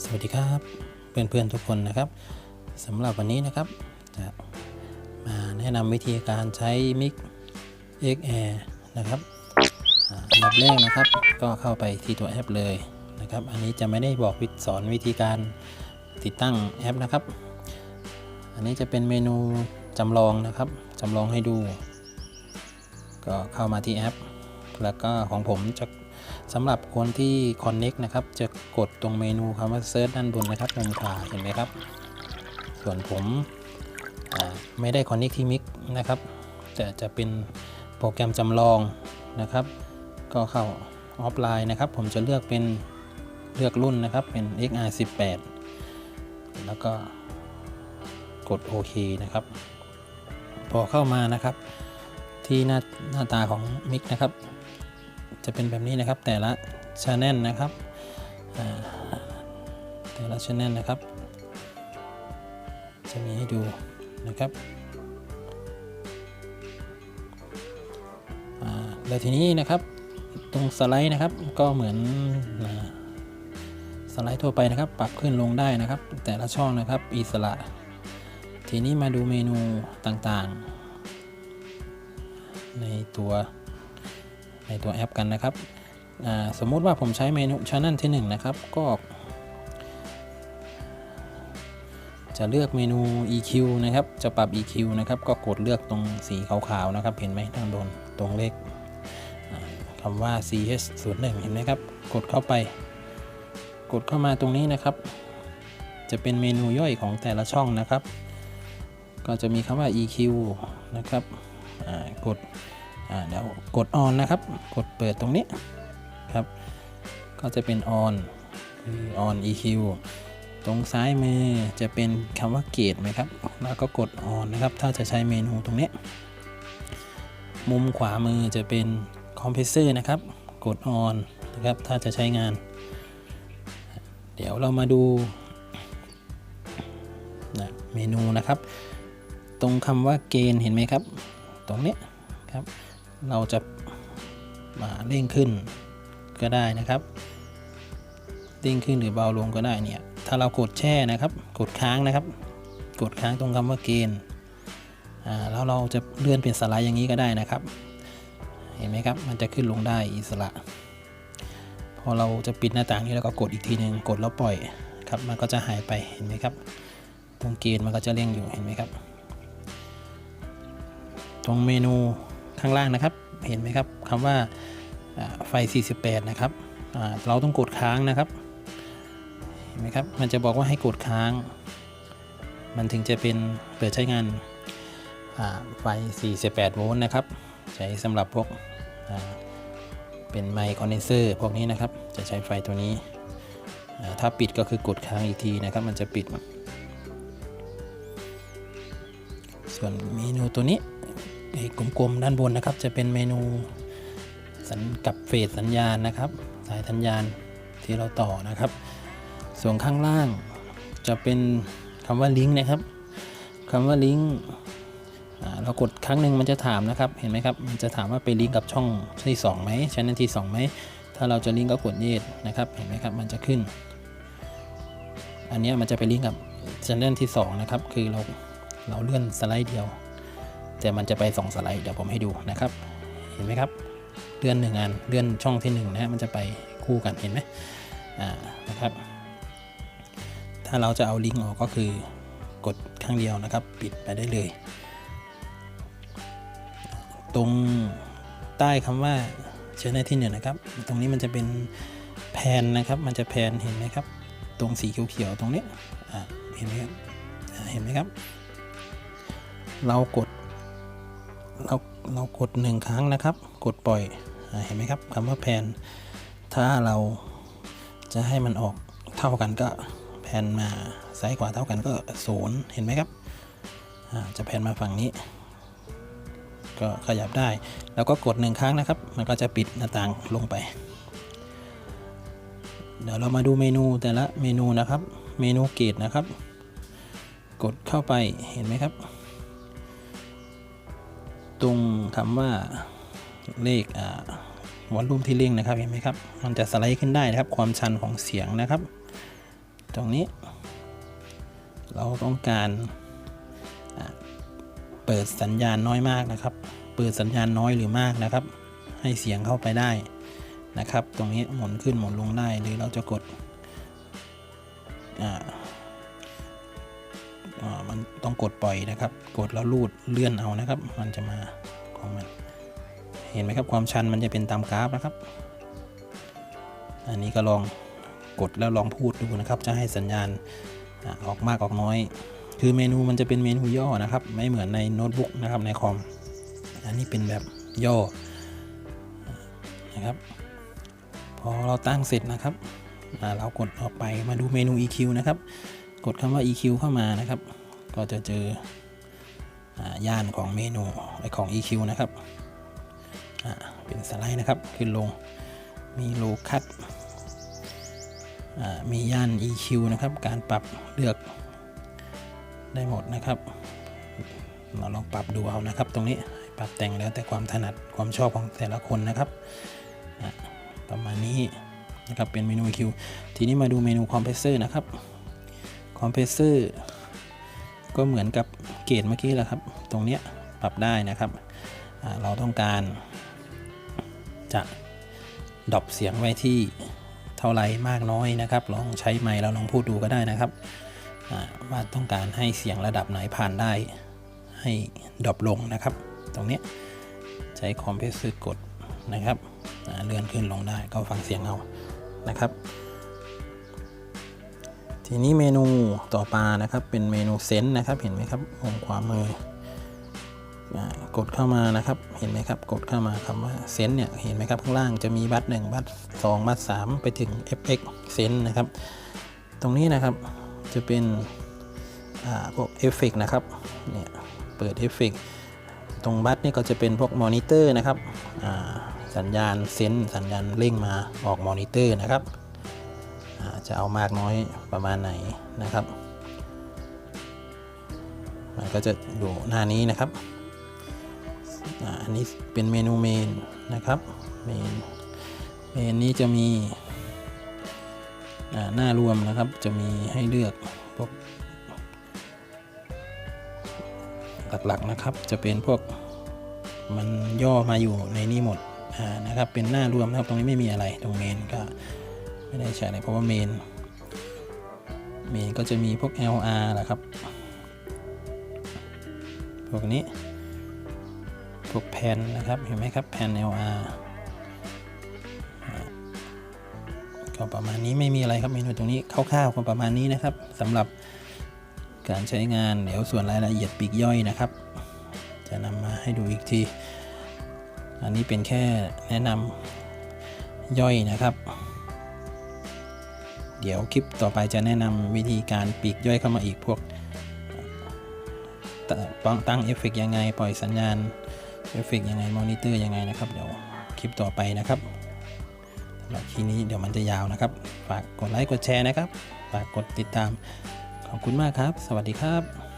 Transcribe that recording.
สวัสดีครับเพื่อนๆทุกคนนะครับสำหรับวันนี้นะครับ จะมาแนะนำวิธีการใช้มิก X Air นะครับอันดับแรกนะครับ ก็เข้าไปที่ตัวแอปเลยนะครับ อันนี้จะไม่ได้บอกวิธีสอนวิธีการติดตั้งแอปนะครับ อันนี้จะเป็นเมนูจำลองนะครับจำลองให้ดู ก็เข้ามาที่แอป แล้วก็ของผมจะ สำหรับคนที่ Connect นะครับ จะกดตรงเมนูคำว่า Search ด้านบนนะครับมุมขวาเห็นไหมครับ ส่วนผมไม่ได้ Connect ที่ Mic นะครับ แต่จะเป็นโปรแกรมจำลองนะครับ ก็เข้าออฟไลน์นะครับ ผมจะเลือกเป็นเลือกรุ่นนะครับเป็น XR18 แล้วก็กดโอเคนะครับ พอเข้ามานะครับ ที่หน้าหน้าตาของมิกนะครับ จะเป็นแบบนี้นะครับแต่ละช n แนลนะครับแต่ละช n แนลนะครับ จะมีให้ดูนะครับแล้วทีนี้นะครับตรงสไลด์นะครับก็เหมือนสไลด์ทั่วไปนะครับ ปรับขึ้นลงได้นะครับ แต่ละช่องนะครับอิสระ ทีนี้มาดูเมนูต่างๆ ในตัว ในตัวแอปกันนะครับสมมุติว่าผมใช้เมนูช n น l ที่ 1 นะครับ ก็ จะเลือกเมนู EQ นะครับ จะปรับ EQ นะครับ ก็กดเลือกตรงสีขาวๆนะครับ เห็นไหมด้านบนตรงเลขคำว่า CH01 เห็นไหมครับ กดเข้าไป กดเข้ามาตรงนี้นะครับ จะเป็นเมนูย่อยของแต่ละช่องนะครับ ก็จะมีคำว่า EQ นะครับกด เดี๋ยวกด on นนะครับ กดเปิดตรงนี้ครับ ก็จะเป็น on คือ on EQ ตรงซ้ายมือจะเป็นคำว่าเกตไหมครับ แล้วก็กด on นนะครับ ถ้าจะใช้เมนูตรงนี้ มุมขวามือจะเป็น compressor นะครับ กด on นนะครับ ถ้าจะใช้งาน เดี๋ยวเรามาดูนะเมนูนะครับ ตรงคำว่าเกณฑ์เห็นไหมครับ ตรงนี้ครับ เราจะมาเร่งขึ้นก็ได้นะครับเร่งขึ้นหรือเบาลงก็ได้เนี่ยถ้าเรากดแช่นะครับ กดค้างนะครับ กดค้างตรงคำว่าเกณฑ์อ่าแล้วเราจะเลื่อนเป็นสไลด์อย่างนี้ก็ได้นะครับ เห็นไหมครับ มันจะขึ้นลงได้อิสระ พอเราจะปิดหน้าต่างนี้แล้วก็กดอีกทีหนึ่งกดแล้วปล่อยครับ มันก็จะหายไป เห็นไหมครับ ตรงเกณฑ์มันก็จะเร่งอยู่ เห็นไหมครับ ตรงเมนู ข้างล่างนะครับ เห็นไหมครับคำว่าอ่าไฟ 48 นะครับเราต้องกดค้างนะครับ เห็นไหมครับ มันจะบอกว่าให้กดค้าง มันถึงจะเป็นเปิดใช้งานไฟ 48 โวลต์นะครับ ใช้สำหรับพวกเป็นไมค์คอนเดนเซอร์พวกนี้นะครับ จะใช้ไฟตัวนี้ ถ้าปิดก็คือกดค้างอีกทีนะครับ มันจะปิด ส่วนเมนูตัวนี้ ไอ้กลมๆด้านบนนะครับ จะเป็นเมนูสัญกับเฟสสัญญาณนะครับ สายสัญญาณที่เราต่อนะครับ ส่วนข้างล่างจะเป็นคำว่าลิงก์นะครับคำว่าลิงก์เรากดครั้งหนึ่งมันจะถามนะครับ เห็นไหมครับ มันจะถามว่าไปลิงก์กับช่องที่2ไหมช่องที่2ไหม ถ้าเราจะลิงก์ก็กดเยสนะครับ เห็นไหมครับ มันจะขึ้น อันนี้มันจะไปลิงก์กับช่องที่2นะครับ คือเราเราเลื่อนสไลด์เดียว แต่มันจะไป2สไลด์เดี๋ยวผมให้ดูนะครับ เห็นไหมครับเลื่อนหนึ่งอันเลื่อนช่องที่1นะฮะมันจะไปคู่กันเห็นไหมอ่านะครับ ถ้าเราจะเอาลิงก์ออกก็คือกดครั้งเดียวนะครับ ปิดไปได้เลย ตรงใต้คำว่าเชนที่หนึ่งนะครับ ตรงนี้มันจะเป็นแผ่นนะครับ มันจะแผ่นเห็นไหมครับ ตรงสีเขียวๆตรงนี้เห็นไหมครับเห็นไหมครับ เรากด เราเรากดหนึ่งครั้งนะครับ กดปล่อยอเห็นไหมครับคำว่าแผ่นถ้าเราจะให้มันออกเท่ากันก็แผ่นมาซ้ายขวาเท่ากันก็ศูนย์เห็นไหมครับจะแผ่นมาฝั่งนี้ ก็ขยับได้ แล้วก็กดหนึ่งครั้งนะครับ มันก็จะปิดหน้าต่างลงไป เดี๋ยวเรามาดูเมนูแต่ละเมนูนะครับ เมนูเกตนะครับ กดเข้าไปเห็นไหมครับ ตรงคำว่าเลขวอลลุ่มที่เร่งนะครับเห็นไหมครับ มันจะสไลด์ขึ้นได้นะครับ ความชันของเสียงนะครับ ตรงนี้ เราต้องการเปิดสัญญาณน้อยมากนะครับ เปิดสัญญาณน้อยหรือมากนะครับ ให้เสียงเข้าไปได้นะครับ ตรงนี้หมุนขึ้นหมุนลงได้หรือเราจะกดอ่า มันต้องกดปล่อยนะครับ กดแล้วลูดเลื่อนเอานะครับ มันจะมาของมัน เห็นไหมครับความชันมันจะเป็นตามกราฟนะครับ อันนี้ก็ลองกดแล้วลองพูดดูนะครับ จะให้สัญญาณออกมากออกน้อย คือเมนูมันจะเป็นเมนูย่อนะครับ ไม่เหมือนในโน้ตบุ๊กนะครับในคอม อันนี้เป็นแบบย่อนะครับ พอเราตั้งเสร็จนะครับเรากดออกไปมาดูเมนู EQ นะครับ กดคำว่า EQ เข้ามานะครับ ก็จะเจออย่านของเมนูไอของ EQ นะครับเป็นสไลด์นะครับขึ้นลงมีโลคัตมีย่าน EQ นะครับ การปรับเลือกได้หมดนะครับ เราลองปรับดูเอานะครับ ตรงนี้ปรับแต่งแล้วแต่ความถนัดความชอบของแต่ละคนนะครับ ประมาณนี้นะครับเป็นเมนู EQ ทีนี้มาดูเมนูคอมเพรสเซอร์นะครับ อมเพรสเซอร์ก็เหมือนกับเกจเมื่อกี้แหละครับ ตรงเนี้ยปรับได้นะครับ เราต้องการจะดรอปเสียงไว้ที่เท่าไรมากน้อยนะครับ ลองใช้ไมค์แล้วลองพูดดูก็ได้นะครับว่าต้องการให้เสียงระดับไหนผ่านได้ให้ดรอปลงนะครับ ตรงนี้ใช้คอมเพรสเซอร์กดนะครับเลื่อนขึ้นลงได้ก็ฟังเสียงเอานะครับ ทีนี้เมนูต่อมานะครับเป็นเมนูเซนต์นะครับเห็นไหมครับมุมขวามืออ่ากดเข้ามานะครับเห็นไหมครับกดเข้ามาคำว่าเซนต์เนี่ยเห็นไหมครับข้างล่างจะมีบัตหนึ่งบัตสองบัตสามไปถึง FX เซนต์นะครับ ตรงนี้นะครับจะเป็นพวกเอฟเฟกนะครับเนี่ยเปิดเอฟเฟกตรงบัตรนี่ก็จะเป็นพวกมอนิเตอร์นะครับสัญญาณเซนส์สัญญาณเร่งมาออกมอนิเตอร์นะครับ จะเอามากน้อยประมาณไหนนะครับ มันก็จะอยู่หน้านี้นะครับอ่าอันนี้เป็นเมนูเมนนะครับเมนเมนนี้จะมีอ่าหน้ารวมนะครับจะมีให้เลือกพวกหลักๆนะครับจะเป็นพวกมันย่อมาอยู่ในนี้หมดอ่านะครับเป็นหน้ารวมนะครับตรงนี้ไม่มีอะไรตรงเมนก็ ไม่ได้ใช้อะไรเพราะว่าเมน เมนก็จะมีพวก LR แหละครับ พวกนี้ พวกแผ่นนะครับ เห็นไหมครับ แผ่น LR อ่าก็ประมาณนี้ไม่มีอะไรครับเมนูตรงนี้คร่าวๆก็ประมาณนี้นะครับสำหรับการใช้งานเดี๋ยวส่วนรายละเอียดปีกย่อยนะครับ จะนำมาให้ดูอีกที อันนี้เป็นแค่แนะนำย่อยนะครับ เดี๋ยวคลิปต่อไปจะแนะนำวิธีการปีกย่อยเข้ามาอีกพวกตตั้งตั้งเอฟเฟกยังไง ปล่อยสัญญาณเอฟเฟกยังไงมอนิเตอร์ยังไงนะครับ เดี๋ยวคลิปต่อไปนะครับสำหรับคลิปนี้เดี๋ยวมันจะยาวนะครับ ฝากกดไลค์กดแชร์นะครับ ฝากกดติดตามขอบคุณมากครับ สวัสดีครับ